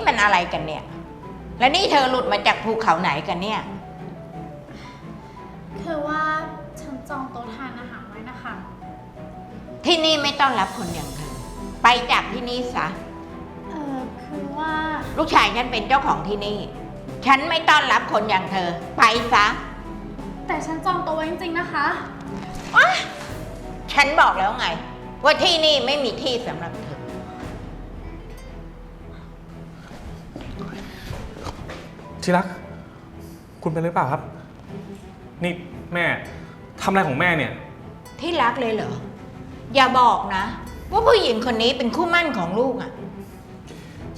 นี่มันอะไรกันเนี่ย แล้วนี่เธอหลุดมาจากภูเขาไหนกันเนี่ย คือว่าฉันจองโต๊ะทานอาหารไว้นะคะ ที่นี่ไม่ต้อนรับคนอย่างเธอ ไปจากที่นี่ซะ เออคือว่าลูกชายฉันเป็นเจ้าของที่นี่ ฉันไม่ต้อนรับคนอย่างเธอ ไปซะ แต่ฉันจองโต๊ะไว้จริงๆนะคะฉันบอกแล้วไง ว่าที่นี่ไม่มีที่สำหรับเธอ ที่รัก คุณเป็นหรือเปล่าครับ นี่แม่ทำอะไรของแม่เนี่ย ที่รักเลยเหรอ อย่าบอกนะ ว่าผู้หญิงคนนี้เป็นคู่มั่นของลูกอะ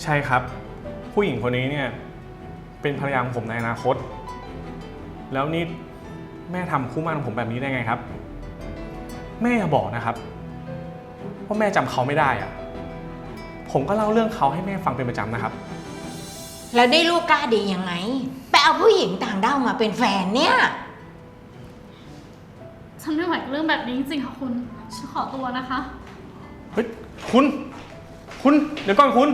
ใช่ครับ ผู้หญิงคนนี้เนี่ย เป็นภรรยาของผมในอนาคต แล้วนี่แม่ทำคู่หมั่นของผมแบบนี้ได้ไงครับ แม่อย่าบอกนะครับว่าแม่จำเขาไม่ได้อะผมก็เล่าเรื่องเขาให้แม่ฟังเป็นประจำนะครับ แล้วได้ลูกกล้าดียังไง ไปเอาผู้หญิงต่างด้าวมาเป็นแฟนเนี่ย ฉันไม่ไหวกับเรื่องแบบนี้จริงๆค่ะคุณ ฉันขอตัวนะคะ เฮ้ยคุณ คุณ เดี๋ยวก่อนคุณ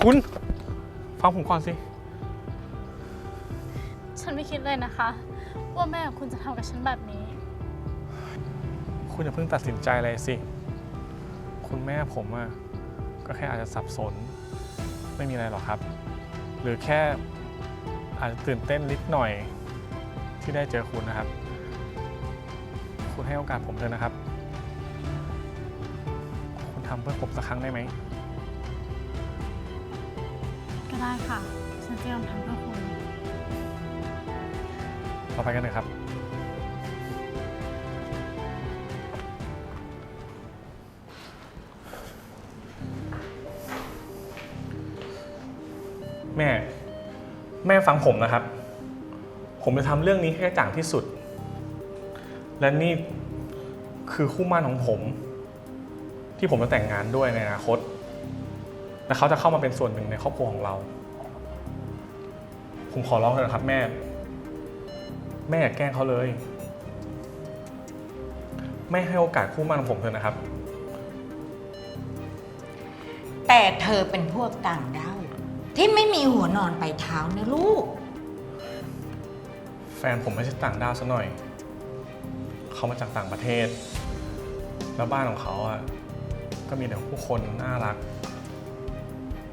คุณ ฟังผมก่อนสิ ฉันไม่คิดเลยนะคะ ว่าแม่ของคุณจะทำกับฉันแบบนี้ คุณอย่าเพิ่งตัดสินใจอะไรสิ คุณแม่ผมอะก็แค่อาจจะสับสน ไม่มีอะไรหรอกครับ หรือแค่อาจจะตื่นเต้นนิดหน่อยที่ได้เจอคุณนะครับ คุณให้โอกาสผมเถอะนะครับ คุณทำเพื่อผมสักครั้งได้ไหม ก็ได้ค่ะ ฉันจะยอมทำเพื่อคุณ เราไปกันเลยครับ แม่ แม่ฟังผมนะครับ ผมจะทำเรื่องนี้ให้กระจ่างที่สุด และนี่คือคู่หมั่นของผม ที่ผมจะแต่งงานด้วยในอนาคต และเขาจะเข้ามาเป็นส่วนหนึ่งในครอบครัวของเรา ผมขอร้องเถอะนะครับแม่ แม่อย่าแกล้งเขาเลย แม่ให้โอกาสคู่หมั่นของผมเถอะนะครับ แต่เธอเป็นพวกต่างด้าว ที่ไม่มีหัวนอนไปลายเท้านะลูก แฟนผมไม่ใช่ต่างด้าวซะหน่อย เขามาจากต่างประเทศ แล้วบ้านของเขาอะ ก็มีแต่ผู้คนน่ารัก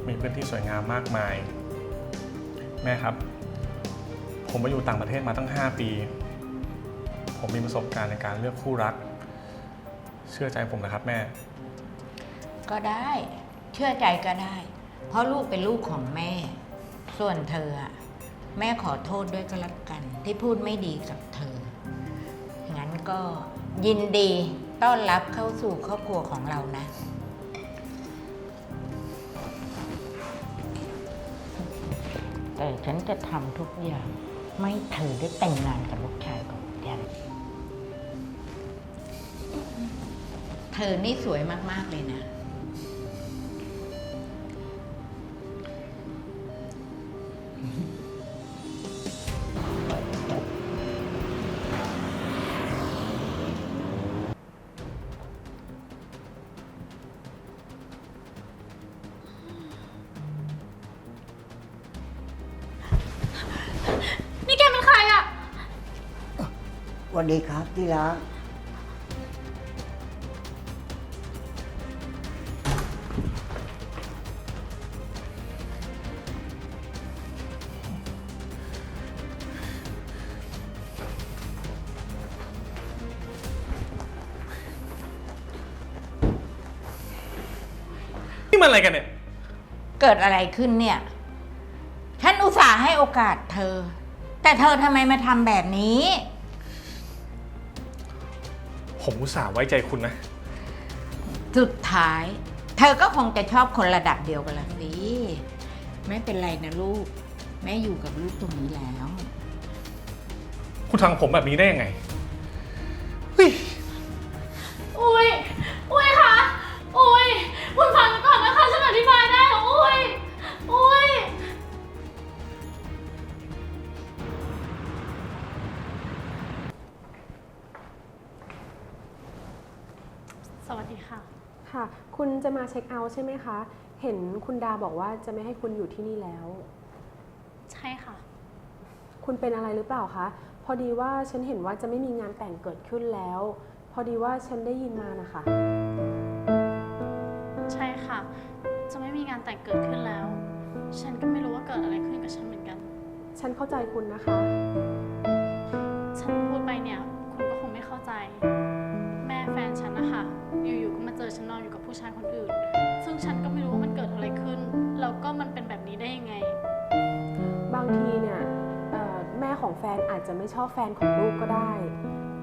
มีพื้นที่สวยงามมากมาย แม่ครับ ผมมาอยู่ต่างประเทศมาตั้ง 5 ปี ผมมีประสบการณ์ในการเลือกคู่รัก เชื่อใจผมนะครับแม่ ก็ได้ เชื่อใจก็ได้ เพราะลูกเป็นลูกของแม่ ส่วนเธออะแม่ขอโทษด้วยก็แล้วกัน ที่พูดไม่ดีกับเธอ งั้นก็ยินดีต้อนรับเข้าสู่ครอบครัวของเรานะ แต่ฉันจะทำทุกอย่าง ไม่เธอได้แต่งงานกับลูกชายของฉันเธอนี่สวยมาก ๆ เลยนะ วัสดีครับที่รัก นี่มันอะไรกันเนี่ย เกิดอะไรขึ้นเนี่ย ฉันอุตส่าห์ให้โอกาสเธอ แต่เธอทำไมมาทำแบบนี้ ผมอุตส่าห์ไว้ใจคุณนะ สุดท้าย เธอก็คงจะชอบคนระดับเดียวกันละสิไม่เป็นไรนะลูก แม่อยู่กับลูกตรงนี้แล้ว คุณทำกับผมแบบนี้ได้ยังไงเฮ้ย มาเช็คเอาท์ใช่ไหมคะ เห็นคุณดาบอกว่าจะไม่ให้คุณอยู่ที่นี่แล้ว ใช่ค่ะ คุณเป็นอะไรหรือเปล่าคะ พอดีว่าฉันเห็นว่าจะไม่มีงานแต่งเกิดขึ้นแล้ว พอดีว่าฉันได้ยินมานะคะ ใช่ค่ะ จะไม่มีงานแต่งเกิดขึ้นแล้ว ฉันก็ไม่รู้ว่าเกิดอะไรขึ้นกับฉันเหมือนกัน ฉันเข้าใจคุณนะคะ อฉันนอนอยู่กับผู้ชายคนอื่น ซึ่งฉันก็ไม่รู้ว่ามันเกิดอะไรขึ้น แล้วก็มันเป็นแบบนี้ได้ยังไง บางทีเนี่ยเอ่อแม่ของแฟนอาจจะไม่ชอบแฟนของลูกก็ได้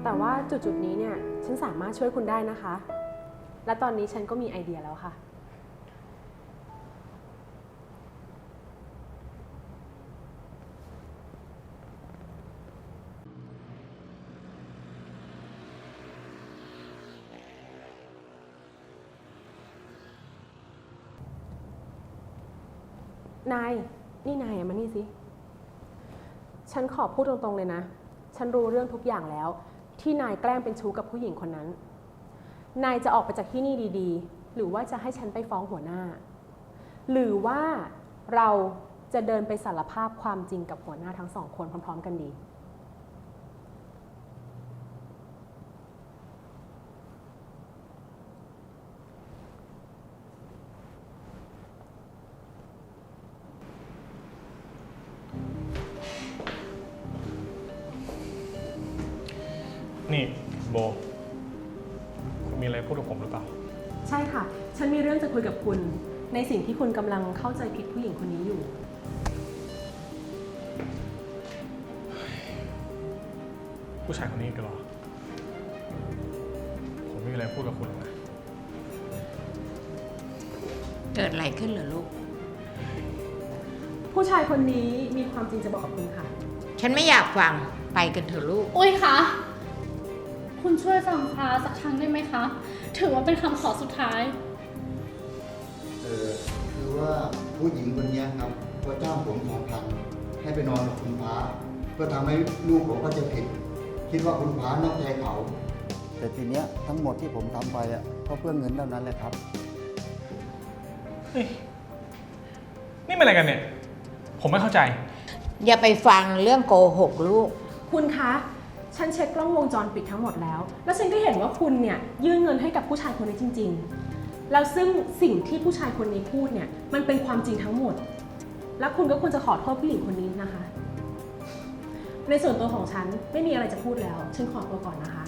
แต่ว่าจุดๆนี้เนี่ยฉันสามารถช่วยคุณได้นะคะ และตอนนี้ฉันก็มีไอเดียแล้วค่ะ นาย นี่นายอะมานี่สิ ฉันขอพูดตรงๆเลยนะ ฉันรู้เรื่องทุกอย่างแล้ว ที่นายแกล้งเป็นชู้กับผู้หญิงคนนั้น นายจะออกไปจากที่นี่ดีๆ หรือว่าจะให้ฉันไปฟ้องหัวหน้า หรือว่าเราจะเดินไปสารภาพความจริงกับหัวหน้าทั้งสองคนพร้อม ๆ กันดี นี่โบ คุณมีอะไรพูดกับผมหรือเปล่า ใช่ค่ะ ฉันมีเรื่องจะคุยกับคุณ ในสิ่งที่คุณกำลังเข้าใจผิดผู้หญิงคนนี้อยู่ ผู้ชายคนนี้กันเหรอ ผมไม่มีอะไรพูดกับคุณหรอกนะเกิดอะไรขึ้นเหรอลูก ผู้ชายคนนี้มีความจริงจะบอกกับคุณค่ะ ฉันไม่อยากฟังไปกันเถอะลูก อุ้ยคะ คุณช่วยฟังฟ้าสักครั้งได้ไหมคะ ถือว่าเป็นคำขอสุดท้าย เออคือว่าผู้หญิงคนเนี้ยครับก็จ้างผมสองพันให้ไปนอนกับคุณพ้าเพื่อทำให้ลูกผมก็จะผิด คิดว่าคุณพ้านอกใจเขา แต่ทีเนี้ยทั้งหมดที่ผมทำไปอะก็เพื่อเงินเท่านั้นแหละครับ เฮ้ยนี่มันอะไรกันเนี่ย ผมไม่เข้าใจ อย่าไปฟังเรื่องโกหกลูก คุณคะ ฉันเช็คกล้องวงจรปิดทั้งหมดแล้ว แล้วฉันก็เห็นว่าคุณเนี่ยยื่นเงินให้กับผู้ชายคนนี้จริง ๆ แล้วซึ่งสิ่งที่ผู้ชายคนนี้พูดเนี่ยมันเป็นความจริงทั้งหมด แล้วคุณก็ควรจะขอโทษผู้หญิงคนนี้นะคะ ในส่วนตัวของฉันไม่มีอะไรจะพูดแล้ว ฉันขอตัวก่อนนะคะ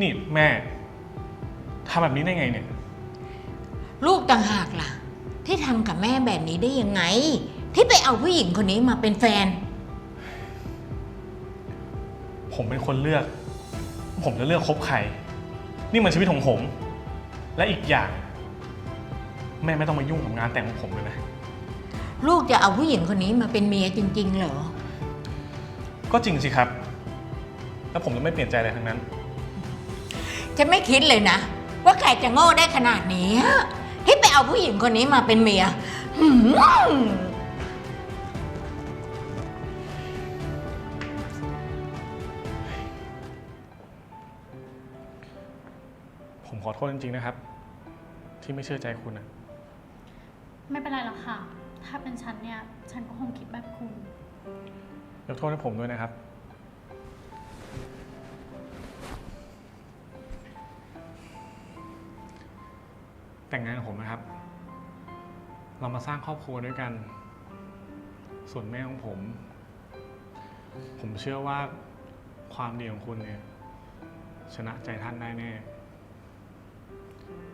นี่แม่ ทำแบบนี้ได้ไงเนี่ย ลูกต่างหากล่ะ ที่ทำกับแม่แบบนี้ได้ยังไง ที่ไปเอาผู้หญิงคนนี้มาเป็นแฟน ผมเป็นคนเลือก ผมจะเลือกคบใคร นี่มันชีวิตของผม และอีกอย่าง แม่ไม่ต้องมายุ่งกับงานแต่งของผมเลยนะ ลูกจะเอาผู้หญิงคนนี้มาเป็นเมียจริง ๆ เหรอ ก็จริงสิครับ แล้วผมจะไม่เปลี่ยนใจอะไรทั้งนั้น จะไม่คิดเลยนะ ว่าใครจะโง่ได้ขนาดนี้ ที่ไปเอาผู้หญิงคนนี้มาเป็นเมียหืมผมขอโทษจริงๆนะครับ ที่ไม่เชื่อใจคุณนะไม่เป็นไรหรอกค่ะ ถ้าเป็นฉันเนี่ย ฉันก็คงคิดแบบคุณ ยกโทษให้ผมด้วยนะครับ แต่งงานกับผมนะครับ เรามาสร้างครอบครัวด้วยกัน ส่วนแม่ของผม ผมเชื่อว่าความดีของคุณเนี่ย ชนะใจท่านได้แน่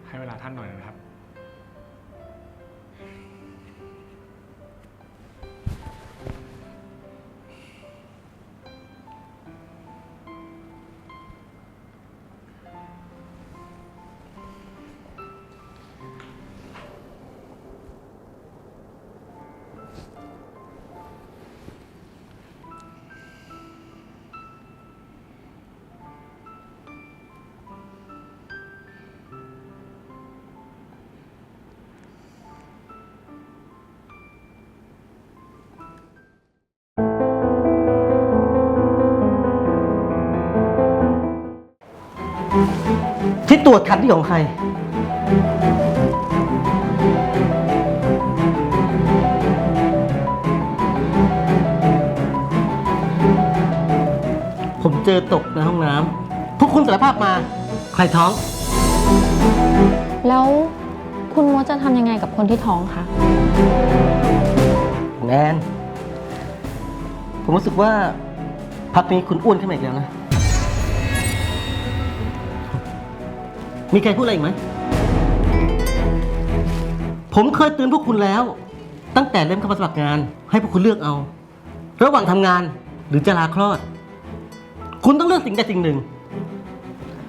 ให้เวลาท่านหน่อยนะครับ ตรวจคันที่ของใคร ผมเจอตกในห้องน้ำพวกคุณสารภาพมา ใครท้อง แล้วคุณมดจะทำยังไงกับคนที่ท้องคะ แนนผมรู้สึกว่าพักนี้คุณอ้วนขึ้นมาอีกแล้วนะ มีใครพูดอะไรอีกไหม ผมเคยเตือนพวกคุณแล้ว ตั้งแต่เริ่มเข้ามาสมัครงาน ให้พวกคุณเลือกเอา ระหว่างทำงานหรือจะลาคลอด คุณต้องเลือกสิ่งใดสิ่งหนึ่ง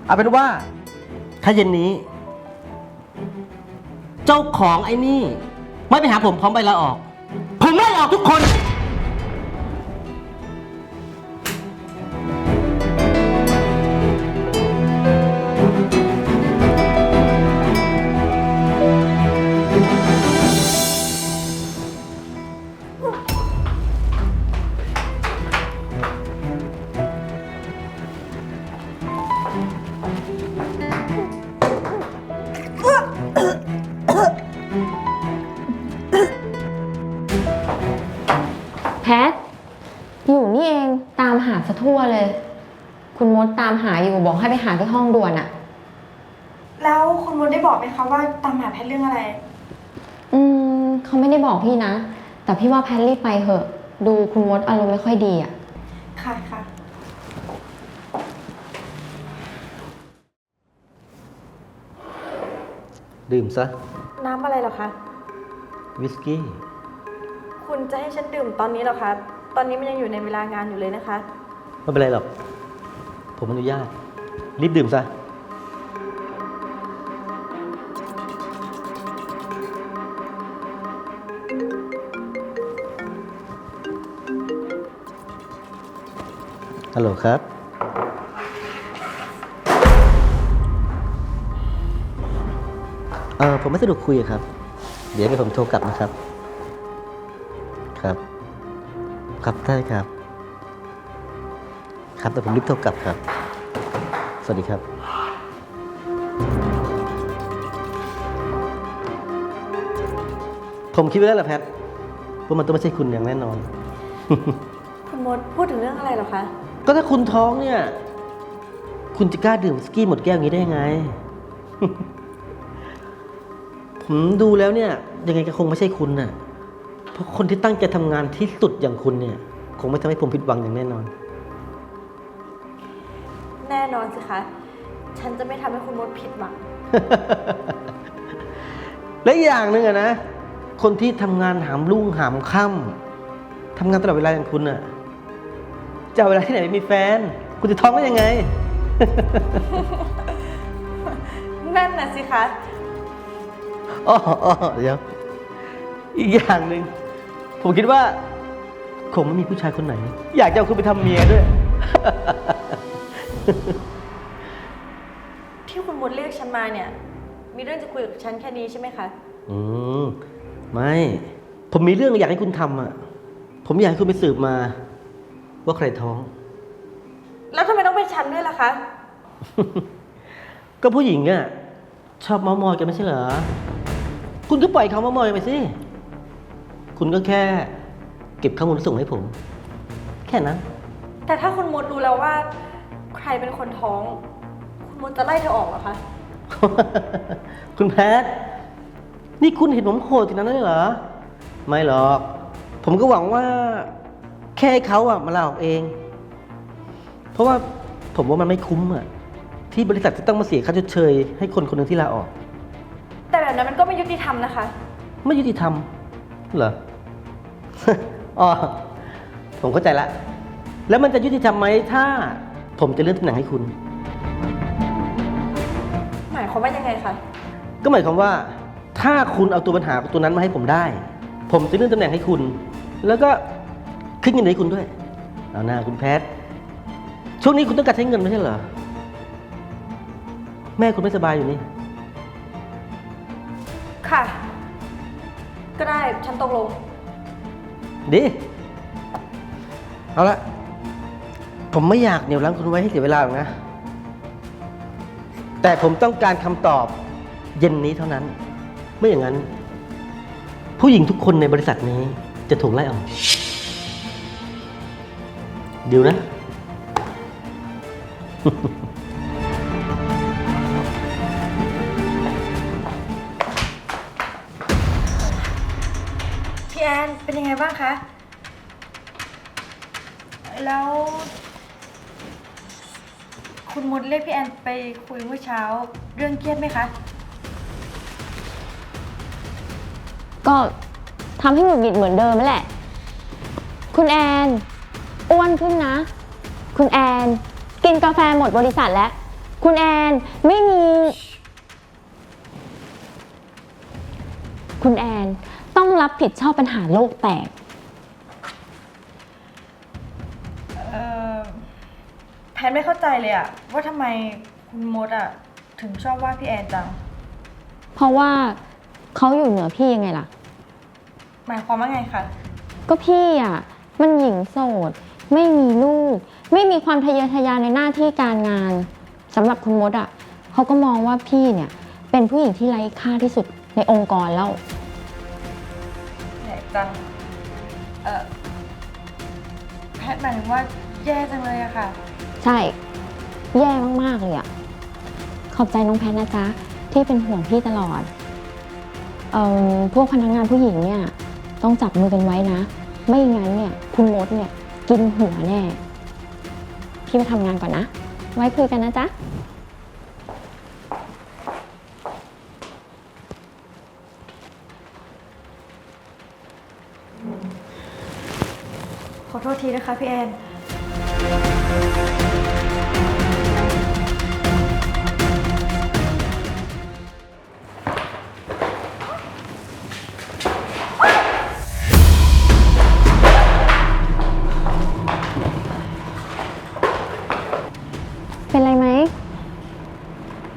เอาเป็นว่า ถ้าเย็นนี้ เจ้าของไอ้นี่ ไม่ไปหาผมพร้อมใบลาออก ผมไล่ออกทุกคน บอกให้ไปหาที่ห้องด่วนอะแล้วคุณมดได้บอกไหมคะว่าตามหาแพทย์เรื่องอะไร อืมเขาไม่ได้บอกพี่นะ แต่พี่ว่าแพทรีบไปเหอะ ดูคุณมดอารมณ์ไม่ค่อยดีอะค่ะค่ะ ดื่มซะ น้ำอะไรเหรอคะ วิสกี้ คุณจะให้ฉันดื่มตอนนี้เหรอคะ ตอนนี้มันยังอยู่ในเวลางานอยู่เลยนะคะ ไม่เป็นไรหรอก ผมอนุญาต รีบดื่มซะฮัลโหลครับ เออผมไม่สะดวกคุยครับ เดี๋ยวให้ผมโทรกลับนะครับ ครับ ครับได้ครับ ครับแต่ผมรีบโทรกลับครับ สวัสดีครับผมคิดไว้แล้วแหละแพทว่ามันต้องไม่ใช่คุณอย่างแน่นอน คุณมดพูดถึงเรื่องอะไรเหรอคะ ก็ถ้าคุณท้องเนี่ย คุณจะกล้าดื่มสกี้หมดแก้วอย่างนี้ได้ยังไง ผมดูแล้วเนี่ย ยังไงก็คงไม่ใช่คุณน่ะ เพราะคนที่ตั้งใจทำงานที่สุดอย่างคุณเนี่ย คงไม่ทำให้ผมผิดหวังอย่างแน่นอน แน่นอนสิคะ ฉันจะไม่ทำให้คุณมดผิดหวัง และอีกอย่างหนึ่งอะนะ คนที่ทำงานหามรุ่งหามค่ำทำงานตลอดเวลาอย่างคุณอะจะเอาเวลาที่ไหนไปมีแฟน คุณจะท้องได้ยังไง นั่นน่ะสิคะ อ๋ออ๋อเดี๋ยวอีกอย่างหนึ่งผมคิดว่า คงไม่มีผู้ชายคนไหน อยากจะเอาคุณไปทำเมียด้วย ที่คุณมดเรียกฉันมาเนี่ย มีเรื่องจะคุยกับฉันแค่นี้ใช่ไหมคะ อืม ไม่ ผมมีเรื่องอยากให้คุณทำอะผมอยากให้คุณไปสืบมา ว่าใครท้อง แล้วทำไมต้องเป็นฉันด้วยล่ะคะ ก็ผู้หญิงอะชอบเมามอยกันไม่ใช่เหรอ คุณก็ปล่อยเขาเมามอยไปสิ คุณก็แค่ เก็บข้อมูลส่งให้ผม แค่นั้น แต่ถ้าคุณมดรู้แล้วว่าใค รเป็นคนท้อง คุณมดจะไล่เธอออกเหรอคะ คุณแพท นี่คุณเห็นผมโหดขนาดนั้นเลยเหรอ ไม่หรอก ผมก็หวังว่า แค่เขาอะมาลาออกเอง เพราะว่าผมว่ามันไม่คุ้มอะที่บริษัทจะต้องมาเสียค่าชดเชย ให้คนคนหนึ่งที่ลาออก แต่แบบนั้นมันก็ไม่ยุติธรรมนะคะ ไม่ยุติธรรมเหรอ อ๋อผมเข้าใจละ แล้วมันจะยุติธรรมไหมถ้า ผมจะเลื่อนตำแหน่งให้คุณ หมายความว่ายังไงคะ ก็หมายความว่า ถ้าคุณเอาตัวปัญหาตัวนั้นมาให้ผมได้ ผมจะเลื่อนตำแหน่งให้คุณ แล้วก็ขึ้นเงินให้คุณด้วย เอาหน้าคุณแพท ช่วงนี้คุณต้องการใช้เงินไม่ใช่เหรอ แม่คุณไม่สบายอยู่นี่ ค่ะ ก็ได้ฉันตกลง ดี เอาละ ผมไม่อยากเหนี่ยวรั้งคุณไว้ให้เสียเวลาหรอกนะ แต่ผมต้องการคำตอบเย็นนี้เท่านั้น ไม่อย่างนั้น ผู้หญิงทุกคนในบริษัทนี้จะถูกไล่ออกเดิวนะ พี่แอนเป็นยังไงบ้างคะ แล้ว คุณมดเรียกพี่แอนไปคุยเมื่อเช้า เรื่องเครียดไหมคะ ก็ทำให้หงุดหงิดเหมือนเดิมนั่นแหละ คุณแอนอ้วนขึ้นนะ คุณแอน กินกาแฟหมดบริษัทแล้ว คุณแอนไม่มี คุณแอนต้องรับผิดชอบปัญหาโลกแตก แพนไม่เข้าใจเลยอะว่าทำไมคุณมดอะถึงชอบว่าพี่แอนจัง เพราะว่าเขาอยู่เหนือพี่ยังไงล่ะ หมายความว่าไงคะ ก็พี่อะ มันหญิงโสด ไม่มีลูก ไม่มีความทะเยอทะยานในหน้าที่การงานสำหรับคุณมดอะเขาก็มองว่าพี่เนี่ย เป็นผู้หญิงที่ไร้ค่าที่สุดในองค์กรแล้วแหนจัง เอ่อแพทหมายถึงว่าแย่จังเลยอะค่ะ ใช่ แย่มากๆเลยอะขอบใจน้องแพทนะจ๊ะ ที่เป็นห่วงพี่ตลอด เอ่อพวกพนักงานผู้หญิงเนี่ย ต้องจับมือกันไว้นะ ไม่งั้นเนี่ย คุณมดเนี่ย กินหัวแน่ พี่ไปทำงานก่อนนะ ไว้คุยกันนะจ๊ะ ขอโทษทีนะคะพี่แอน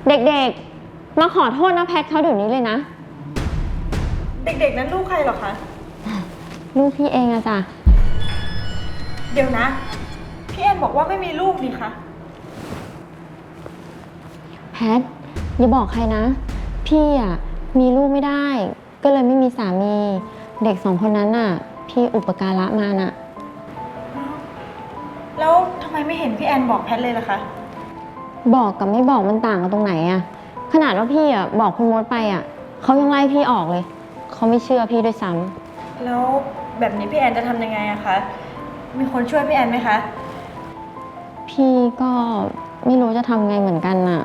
เด็กๆ มาขอโทษนะแพทเขาเดี๋ยวนี้เลยนะ เด็กๆ นั้นลูกใครเหรอคะ ลูกพี่เองอะจ้ะ เดี๋ยวนะ พี่แอนบอกว่าไม่มีลูกนี่คะ แพทอย่าบอกใครนะ พี่อะมีลูกไม่ได้ ก็เลยไม่มีสามี เด็กสองคนนั้นน่ะ พี่อุปการะมาน่ะ แล้วทำไมไม่เห็นพี่แอนบอกแพทเลยล่ะคะ บอกกับไม่บอกมันต่างกันตรงไหนอะขนาดว่าพี่อะบอกคุณมดไปอะเขายังไล่พี่ออกเลยเขาไม่เชื่อพี่ด้วยซ้ำแล้วแบบนี้พี่แอนจะทำยังไงอะคะ มีคนช่วยพี่แอนไหมคะ พี่ก็ไม่รู้จะทำไงเหมือนกันน่ะ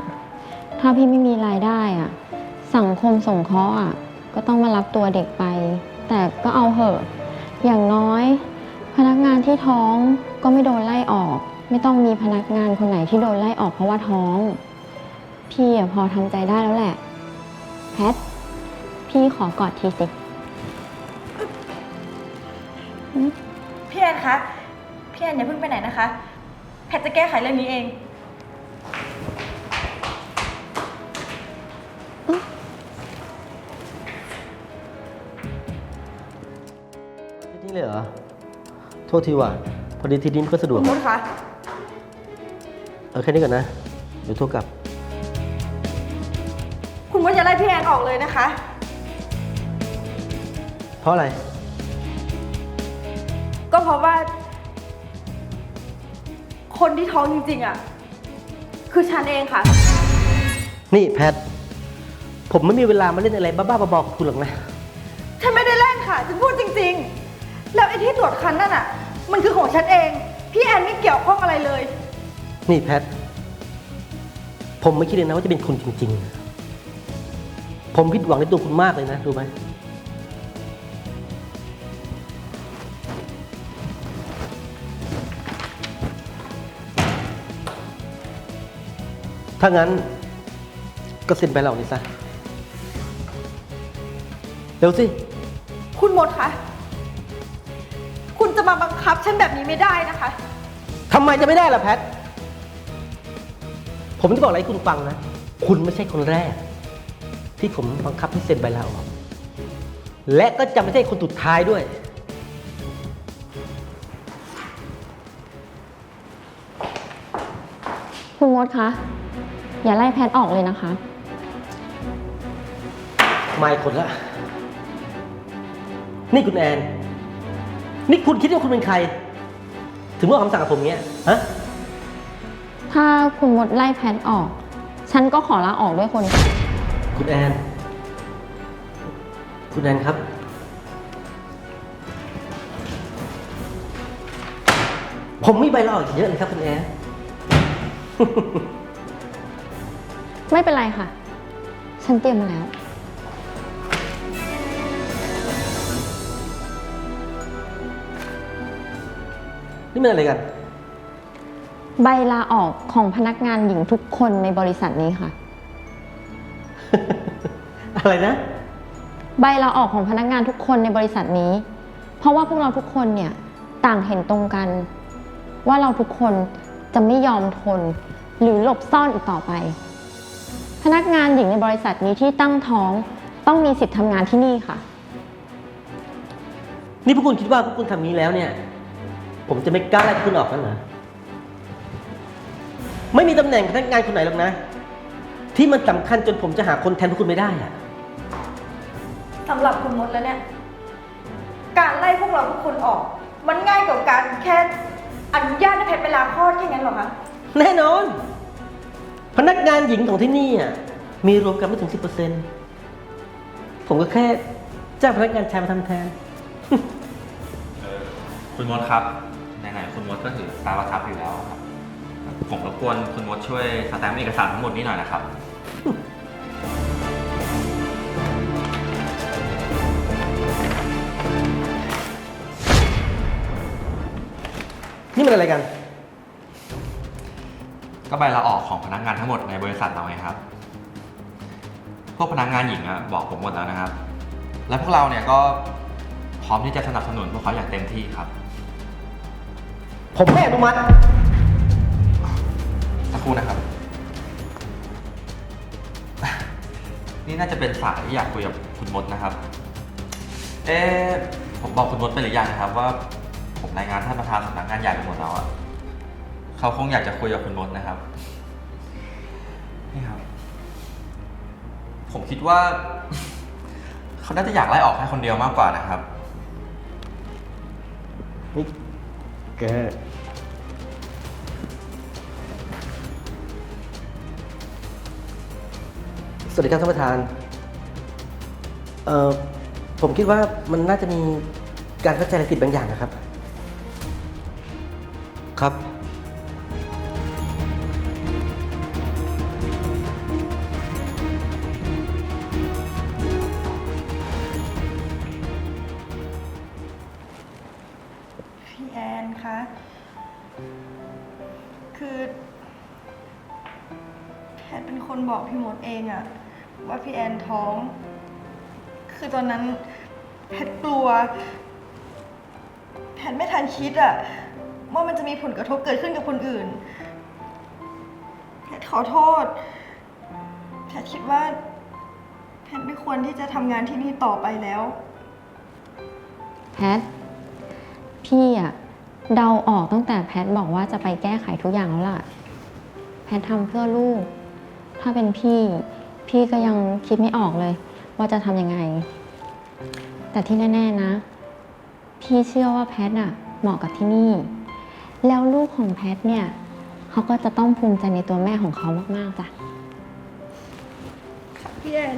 ถ้าพี่ไม่มีรายได้อะสังคมสงเคราะห์อะก็ต้องมารับตัวเด็กไป แต่ก็เอาเหอะ อย่างน้อย พนักงานที่ท้องก็ไม่โดนไล่ออก ไม่ต้องมีพนักงานคนไหนที่โดนไล่ออกเพราะว่าท้อง พี่อะพอทำใจได้แล้วแหละ แพท พี่ขอกอดทีสิ พี่แอนคะ พี่แอนอย่าเพิ่งไปไหนนะคะ แพทจะแก้ไขเรื่องนี้เอง ที่นี่เลยเหรอ โทษทีว่ะ พอดีทีนี้ไม่ก็สะดวคุกณมดคะ เอาแค่นี้ก่อนนะ เดี๋ยวโทรกลับ คุณมดอย่าไล่พี่แอนออกเลยนะคะ เพราะอะไร ก็เพราะว่า คนที่ท้องจริงๆอะคือฉันเองค่ะ นี่แพท ผมไม่มีเวลามาเล่นอะไรบ้าๆบอๆกับคุณหรอกนะ ฉันไม่ได้เล่นค่ะ ฉันพูดจริง ๆ แล้วไอ้ที่ตรวจคันนั่นอะมันคือของฉันเอง พี่แอนไม่เกี่ยวข้องอะไรเลย นี่แพท ผมไม่คิดเลยนะว่าจะเป็นคุณจริง ๆ ผมผิดหวังในตัวคุณมากเลยนะรู้ไหมถ้างั้นก็เซ็นไปเหล่านี้ซะ เร็วสิ คุณมดคะ คุณจะมาบังคับฉันแบบนี้ไม่ได้นะคะ ทำไมจะไม่ได้ล่ะแพท ผมจะบอกอะไรให้คุณฟังนะ คุณไม่ใช่คนแรก ที่ผมบังคับให้เซ็นใบลาออก และก็จะไม่ใช่คนสุดท้ายด้วย คุณมดคะ อย่าไล่แพทออกเลยนะคะมาอีกคนละ นี่คุณแอน นี่คุณคิดว่าคุณเป็นใคร ถึงว่าคำสั่งกับผมเงี้ย ฮะ ถ้าคุณมดไล่แพทออก ฉันก็ขอลาออกด้วยคนค่ะ คุณแอน คุณแอนครับ ผมมีใบลาออกอีกเยอะเลยครับคุณแอน ไม่เป็นไรค่ะ ฉันเตรียมมาแล้ว นี่มันอะไรกัน ใบลาออกของพนักงานหญิงทุกคนในบริษัทนี้ค่ะ อะไรนะ ใบลาออกของพนักงานทุกคนในบริษัทนี้ เพราะว่าพวกเราทุกคนเนี่ยต่างเห็นตรงกัน ว่าเราทุกคนจะไม่ยอมทน หรือหลบซ่อนอีกต่อไป พนักงานหญิงในบริษัทนี้ที่ตั้งท้องต้องมีสิทธิ์ทำงานที่นี่ค่ะ นี่พวกคุณคิดว่าพวกคุณทำนี้แล้วเนี่ย ผมจะไม่กล้าไล่พวกคุณออกกันเหรอ ไม่มีตำแหน่งพนักงานคนไหนหรอกนะ ที่มันสำคัญจนผมจะหาคนแทนพวกคุณไม่ได้อะสำหรับคุณมดแล้วเนี่ย การไล่พวกเราทุกคนออก มันง่ายกว่าการแค่อนุญาตให้แพทย์ไปลาคลอดแค่นั้นเหรอคะแน่นอน พนักงานหญิงของที่นี่อะมีรวมกันไม่ถึง10%ผมก็แค่จ้างพนักงานชายมาทำแทน คุณมดครับไหนๆคุณมดก็ถือสตาร์บัคครับอยู่แล้วครับ ผมรบกวนคุณมดช่วยสแตมป์เอกสารทั้งหมดนี้หน่อยนะครับ นี่มันอะไรกัน ก็ใบลาออกของพนักงานทั้งหมดในบริษัทเราไงครับ พวกพนักงานหญิงอะบอกผมหมดแล้วนะครับ และพวกเราเนี่ยก็พร้อมที่จะสนับสนุนพวกเขาอย่างเต็มที่ครับ ผมไม่อนุมัติ สักครู่นะครับ นี่น่าจะเป็นสายที่อยากคุยกับคุณมดนะครับ เอ๊ะผมบอกคุณมดไปหรือยังนะครับ ว่า ผมรายงานท่านประธานสำนักงานใหญ่ไปหมดแล้วอะเขาคงอยากจะคุยกับคุณมดนะครับ นี่ครับ ผมคิดว่า เขาน่าจะอยากไล่ออกแค่คนเดียวมากกว่านะครับ นี่แก สวัสดีครับท่านประธาน เอ่อ ผมคิดว่ามันน่าจะมีการเข้าใจอะไรผิดบางอย่างนะครับ ครับ ท้อง คือตอนนั้นแพทกลัว แพทไม่ทันคิดอะว่ามันจะมีผลกระทบเกิดขึ้นกับคนอื่น แพทขอโทษ แพทคิดว่า แพทไม่ควรที่จะทำงานที่นี่ต่อไปแล้ว แพท พี่อะเดาออกตั้งแต่แพทบอกว่าจะไปแก้ไขทุกอย่างแล้วล่ะ แพททำเพื่อลูก ถ้าเป็นพี่ พี่ก็ยังคิดไม่ออกเลย ว่าจะทำยังไง แต่ที่แน่ ๆนะ พี่เชื่อว่าแพทอะเหมาะกับที่นี่ แล้วลูกของแพทเนี่ยเขาก็จะต้องภูมิใจในตัวแม่ของเขามาก ๆ จ้ะ พี่แอน